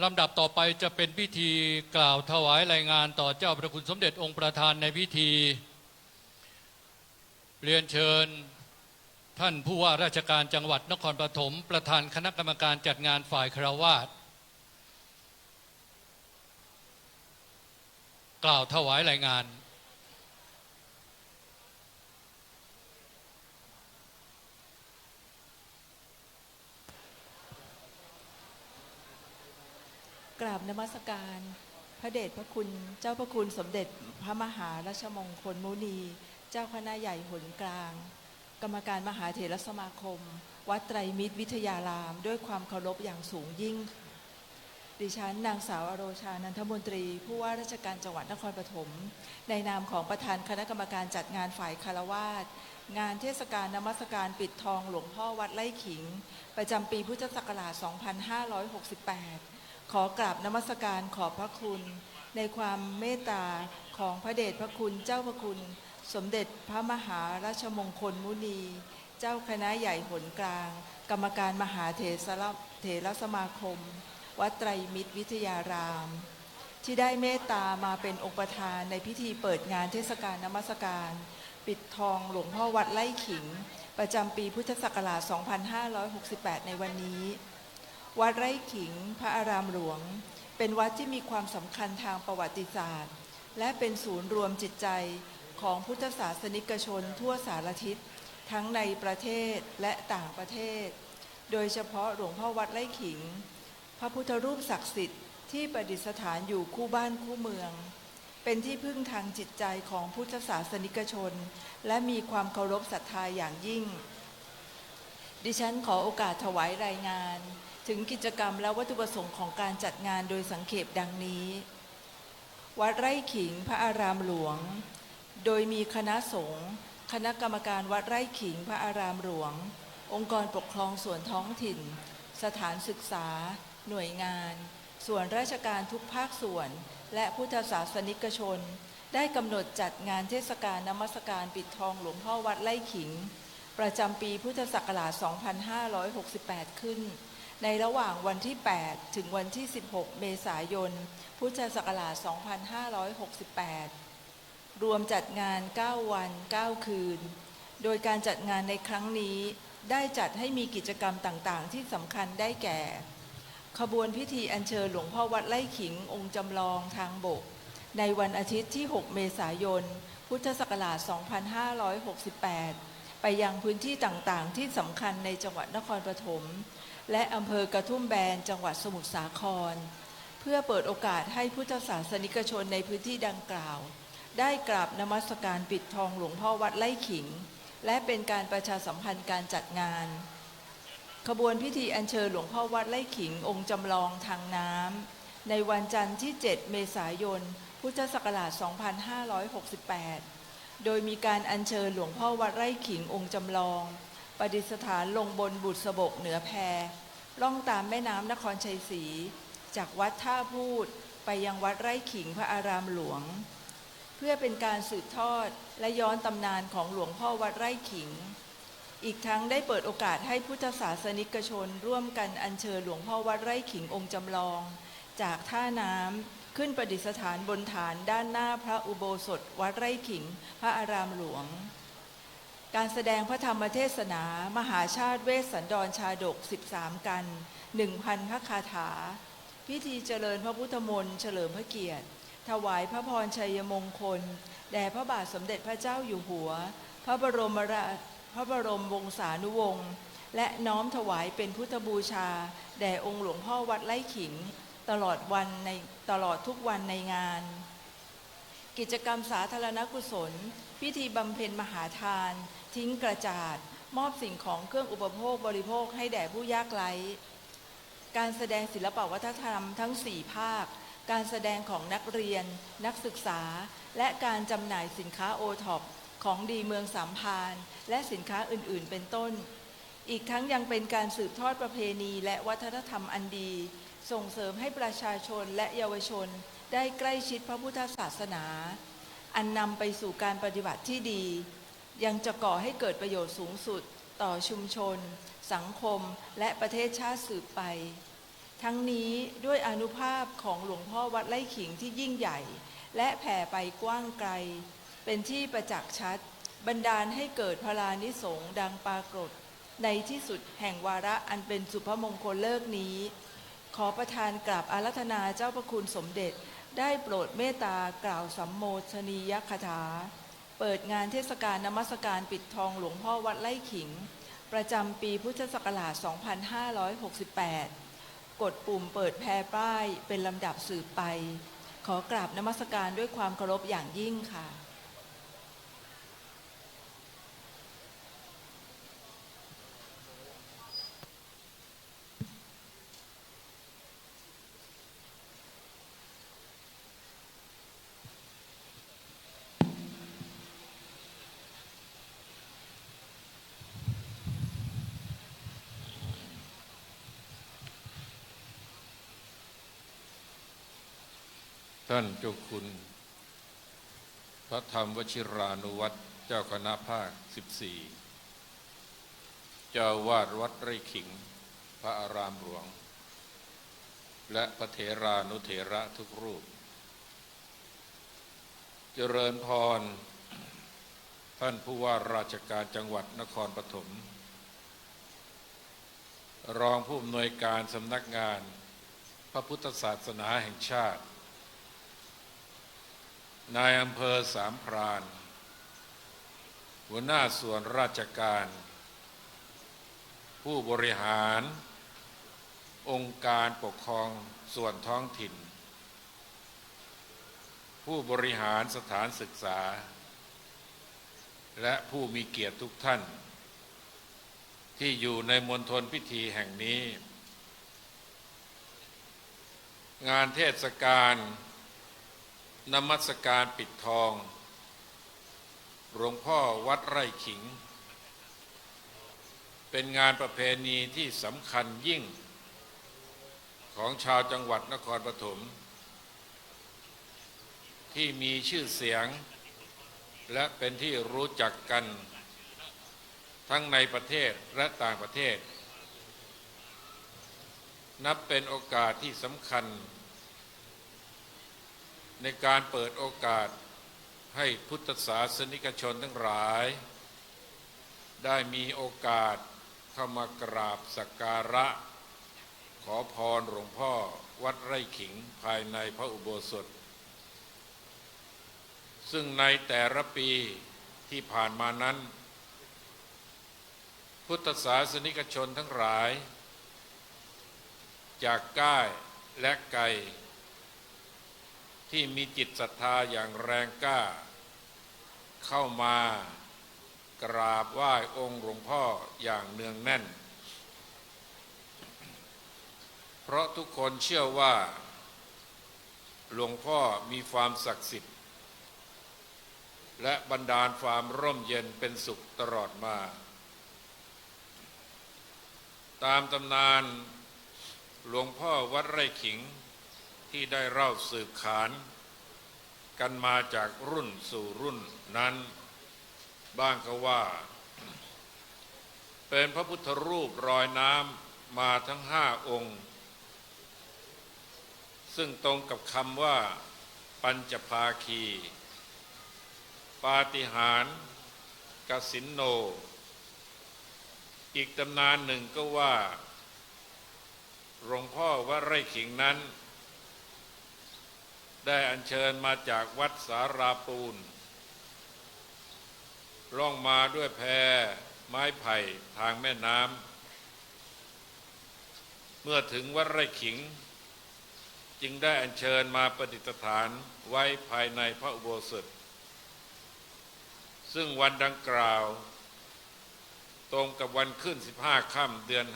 ลำดับต่อไปจะเป็นพิธีกล่าวถวายรายงานต่อเจ้าพระคุณสมเด็จองค์ประธานในพิธี เรียนเชิญท่านผู้ว่าราชการจังหวัดนครปฐมประธานคณะกรรมการจัดงานฝ่ายคราวาสกล่าวถวายรายงาน กราบนมัสการ พระเดชพระคุณเจ้าพระคุณสมเด็จพระมหาราชมงคลมุนี เจ้าคณะใหญ่หนกลาง กรรมการมหาเถรสมาคม วัดไตรมิตรวิทยาราม ด้วยความเคารพอย่างสูงยิ่ง ดิฉันนางสาวอโรชานันทมนตรี ผู้ว่าราชการจังหวัดนครปฐมในนามของประธานคณะกรรมการจัดงานฝ่ายคารวาสงานเทศกาลนมัสการปิดทองหลวงพ่อวัดไร่ขิง ประจำปีพุทธศักราช 2568 ขอกราบนมัสการขอบพระคุณ ในความเมตตาของพระเดชพระคุณเจ้าพระคุณ สมเด็จพระมหาราชมงคลมุนี เจ้าคณะใหญ่หนกลาง กรรมการมหาเถรเถรสมาคม วัดไตรมิตรวิทยาราม ที่ได้เมตตามาเป็นองค์ประธานในพิธีเปิดงานเทศกาลนมัสการ ปิดทองหลวงพ่อวัดไร่ขิง ประจำปีพุทธศักราช 2568 ในวันนี้ วัดไร่ขิงพระอารามหลวง เป็นวัดที่มีความสำคัญทางประวัติศาสตร์ และเป็นศูนย์รวมจิตใจของพุทธศาสนิกชนทั่วสารทิศ ทั้งในประเทศและต่างประเทศ โดยเฉพาะหลวงพ่อวัดไร่ขิง พระพุทธรูปศักดิ์สิทธิ์ที่ประดิษฐานอยู่คู่บ้านคู่เมือง เป็นที่พึ่งทางจิตใจของพุทธศาสนิกชน และมีความเคารพศรัทธาอย่างยิ่ง ดิฉันขอโอกาสถวายรายงาน ถึงกิจกรรมและวัตถุประสงค์ของการจัดงานโดยสังเขปดังนี้ วัดไร่ขิงพระอารามหลวง โดยมีคณะสงฆ์คณะกรรมการวัดไร่ขิงพระอารามหลวง องค์กรปกครองส่วนท้องถิ่น สถานศึกษา หน่วยงาน ส่วนราชการทุกภาคส่วน และพุทธศาสนิกชน ได้กำหนดจัดงานเทศกาลนมัสการปิดทองหลวงพ่อวัดไร่ขิง ประจำปีพุทธศักราช 2568 ขึ้น ในระหว่างวันที่ 8 ถึงวันที่ 16 เมษายน พุทธศักราช 2568 รวมจัดงาน 9 วัน 9 คืน โดยการจัดงานในครั้งนี้ได้จัดให้มีกิจกรรมต่างๆ ที่สำคัญได้แก่ ขบวนพิธีอัญเชิญหลวงพ่อวัดไร่ขิงองค์จำลองทางบก ในวันอาทิตย์ที่ 6 เมษายน พุทธศักราช 2568 ไปยังพื้นที่ต่างๆ ที่สำคัญในจังหวัดนครปฐมและอำเภอกระทุ่มแบนจังหวัดสมุทรสาคร เพื่อเปิดโอกาสให้พุทธศาสนิกชนในพื้นที่ดังกล่าว ได้กราบนมัสการปิดทองหลวงพ่อวัดไร่ขิง และเป็นการประชาสัมพันธ์การจัดงาน ขบวนพิธีอัญเชิญหลวงพ่อวัดไร่ขิงองค์จำลองทางน้ำในวันจันทร์ที่ 7 เมษายน พุทธศักราช 2568 โดยมีการอัญเชิญหลวงพ่อวัดไร่ขิงองค์จำลอง ประดิษฐานลงบนบุตรสบกเหนือแพล่องตามแม่น้ำนครชัยศรี จากวัดท่าพูดไปยังวัดไร่ขิงพระอารามหลวง เพื่อเป็นการสืบทอดและย้อนตำนานของหลวงพ่อวัดไร่ขิง อีกทั้งได้เปิดโอกาสให้พุทธศาสนิกชน ร่วมกันอัญเชิญหลวงพ่อวัดไร่ขิงองค์จำลอง จากท่าน้ำ ขึ้นประดิษฐานบนฐานด้านหน้าพระอุโบสถวัดไร่ขิง พระอารามหลวง การแสดงพระธรรมเทศนา มหาชาติเวสสันดรชาดก 13 กัน 1,000 พระคาถา พิธีเจริญพระพุทธมนต์เฉลิมพระเกียรติ ถวายพระพรชัยมงคล แด่พระบาทสมเด็จพระเจ้าอยู่หัว พระบรมราพระบรมวงศานุวงศ์และน้อมถวายเป็นพุทธบูชา แด่องค์หลวงพ่อวัดไร่ขิง ตลอดวันในตลอดทุกวันในงาน กิจกรรมสาธารณกุศล พิธีบำเพ็ญมหาทาน ทิ้งกระจาด มอบสิ่งของเครื่องอุปโภคบริโภคให้แด่ผู้ยากไร้ การแสดงศิลปวัฒนธรรมทั้ง 4 ภาค การแสดงของนักเรียน นักศึกษา และการจำหน่ายสินค้าโอท็อปของดีเมืองสามพาน และสินค้าอื่น ๆ เป็นต้น อีกทั้งยังเป็นการสืบทอดประเพณีและวัฒนธรรมอันดี ส่งเสริมให้ประชาชนและเยาวชนได้ใกล้ชิดพระพุทธศาสนา อันนำไปสู่การปฏิบัติที่ดี ยังจะก่อให้เกิดประโยชน์สูงสุดต่อชุมชน สังคมและประเทศชาติสืบไป ทั้งนี้ด้วยอนุภาพของหลวงพ่อวัดไร่ขิงที่ยิ่งใหญ่ และแผ่ไปกว้างไกล เป็นที่ประจักษ์ชัด บันดาลให้เกิดพลานิสงส์ดังปรากฏ ในที่สุดแห่งวาระอันเป็นสุภมงคลเลิกนี้ ขอประทานกราบอารัธนาเจ้าประคุณสมเด็จ ได้โปรดเมตตากล่าวสัมโมชนียคถา เปิดงานเทศกาลนมัสการปิดทองหลวงพ่อวัดไร่ขิง ประจำปีพุทธศักราช 2568 กดปุ่มเปิดแพร่ป้ายเป็นลำดับสืบไป ขอกราบนมัสการด้วยความเคารพอย่างยิ่งค่ะ ท่านเจ้าคุณ พระธรรมวชิรานุวัตรเจ้าคณะภาค 14 เจ้าวาดวัดไร่ขิง พระอารามหลวง และพระเถรานุเถระทุกรูป เจริญพร ท่านผู้ว่าราชการจังหวัดนครปฐมรองผู้อำนวยการสำนักงาน พระพุทธศาสนาแห่งชาติ นายอำเภอสามพราน หัวหน้าส่วนราชการ ผู้บริหาร องค์การปกครองส่วนท้องถิ่น ผู้บริหารสถานศึกษา และผู้มีเกียรติทุกท่าน ที่อยู่ในมณฑลพิธีแห่งนี้ งานเทศกาล นมัสการปิดทอง หลวงพ่อวัดไร่ขิง เป็นงานประเพณีที่สำคัญยิ่ง ของชาวจังหวัดนครปฐมที่มีชื่อเสียง และเป็นที่รู้จักกัน ทั้งในประเทศและต่างประเทศ นับเป็นโอกาสที่สำคัญ ในการเปิดโอกาสให้พุทธศาสนิกชนทั้งหลาย ได้มีโอกาสเข้ามากราบสักการะ ขอพรหลวงพ่อวัดไร่ขิงภายในพระอุโบสถ ซึ่งในแต่ละปีที่ผ่านมานั้น พุทธศาสนิกชนทั้งหลาย จากใกล้และไกล ที่มีจิตศรัทธาอย่างแรงกล้า เข้ามากราบไหว้องค์หลวงพ่ออย่างเนืองแน่น เพราะทุกคนเชื่อว่า หลวงพ่อมีความศักดิ์สิทธิ์ และบรรดาลความร่มเย็นเป็นสุขตลอดมา ตามตำนานหลวงพ่อวัดไร่ขิง ที่ได้เล่าสืบขาน กันมาจากรุ่นสู่รุ่นนั้น บ้างก็ว่า เป็นพระพุทธรูปรอยน้ำมาทั้งห้าองค์ ซึ่งตรงกับคำว่า ปัญจภาคี ปาฏิหารกสินโน อีกตำนานหนึ่งก็ว่าหลวงพ่อวัดไร่ขิงนั้น ได้อัญเชิญมาจากวัดสาราปูนล่องมาด้วยแพไม้ไผ่ทางแม่น้ำเมื่อถึงวัดไร่ขิง จึงได้อัญเชิญมาประดิษฐานไว้ภายในพระอุโบสถ ซึ่งวันดังกล่าว ตรงกับวันขึ้น 15 ค่ำเดือน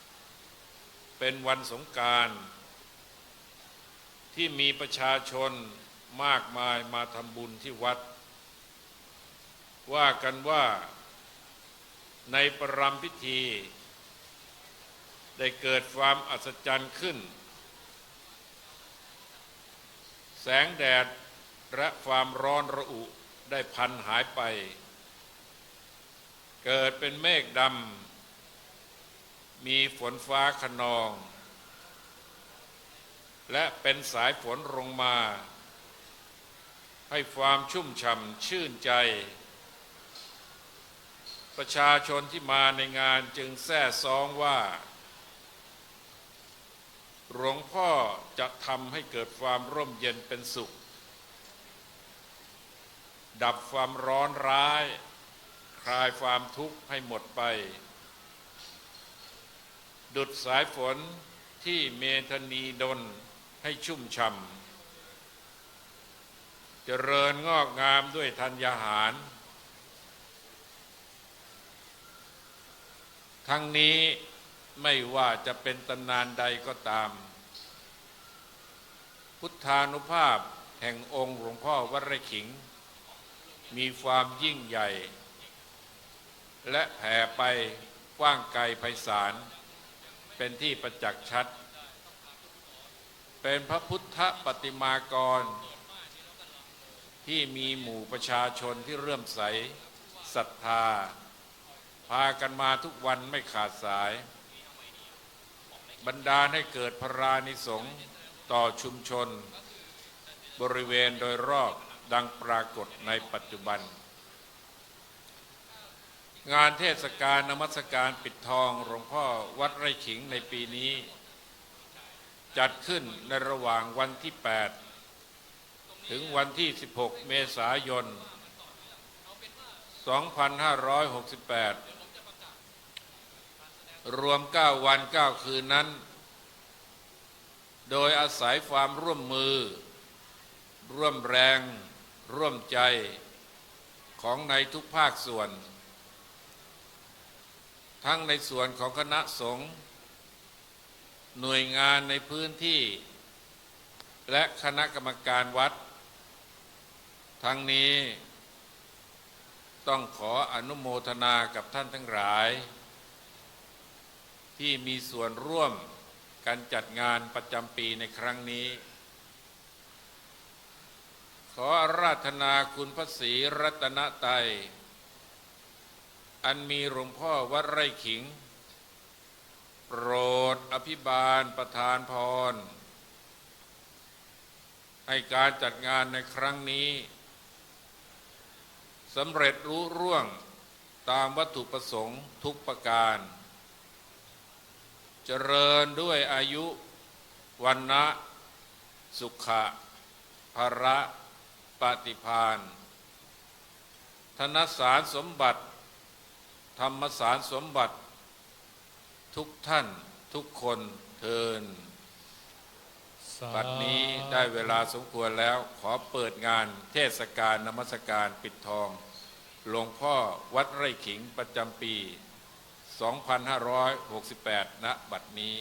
5 เป็นวันสงกราร ที่มีประชาชนมากมายมาทำบุญที่วัด ว่ากันว่าในประรำพิธี ได้เกิดความอัศจรรย์ขึ้น แสงแดดและความร้อนระอุได้พันหายไป เกิดเป็นเมฆดำมีฝนฟ้าขนอง และเป็นสายฝนลงมา ให้ความชุ่มฉ่ำชื่นใจ ประชาชนที่มาในงานจึงแท้ซองว่า หลวงพ่อจะทำให้เกิดความร่มเย็นเป็นสุข ดับความร้อนร้าย คลายความทุกข์ให้หมดไป ดุดสายฝนที่เมธนีดน ให้ชุ่มช่ำเจริญงอกงามด้วยธัญญาหาร ทั้งนี้ไม่ว่าจะเป็นตำนานใดก็ตาม พุทธานุภาพแห่งองค์หลวงพ่อวัดไร่ขิง มีความยิ่งใหญ่ และแผ่ไปกว้างไกลไพศาลเป็นที่ประจักษ์ชัด เป็นพระพุทธปฏิมากร ที่มีหมู่ประชาชนที่เรื่มใสศรัทธา พากันมาทุกวันไม่ขาดสาย บรรดาให้เกิดพรานิสงต่อชุมชน บริเวณโดยรอบดังปรากฏในปัจจุบัน งานเทศกาลนมัสการปิดทองหลวงพ่อวัดไร่ขิงในปีนี้ จัดขึ้นในระหว่างวันที่ 8 ถึงวันที่ 16 เมษายน 2568 รวม 9 วัน 9 คืนนั้น โดยอาศัยความร่วมมือ ร่วมแรง ร่วมใจของในทุกภาคส่วน ทั้งในส่วนของคณะสงฆ์ หน่วยงานในพื้นที่ และคณะกรรมการวัด ทั้งนี้ ต้องขออนุโมทนากับท่านทั้งหลาย ที่มีส่วนร่วมการจัดงานประจำปีในครั้งนี้ ขออาราธนาคุณพระศรีรัตนไตยอันมีหลวงพ่อวัดไร่ขิง โปรดอภิบาลประธานพร ให้การจัดงานในครั้งนี้สำเร็จรู้ร่วงตามวัตถุประสงค์ทุกประการ เจริญด้วยอายุวันนะสุขะภระปฏิพานธนสารสมบัติ ธรรมสารสมบัติ ทุกท่านทุกคนเทินบัดนี้ได้เวลาสมควรแล้วขอเปิดงานเทศกาลนมัสการปิดทอง หลวงพ่อวัดไร่ขิงประจำปี 2568 ณ บัดนี้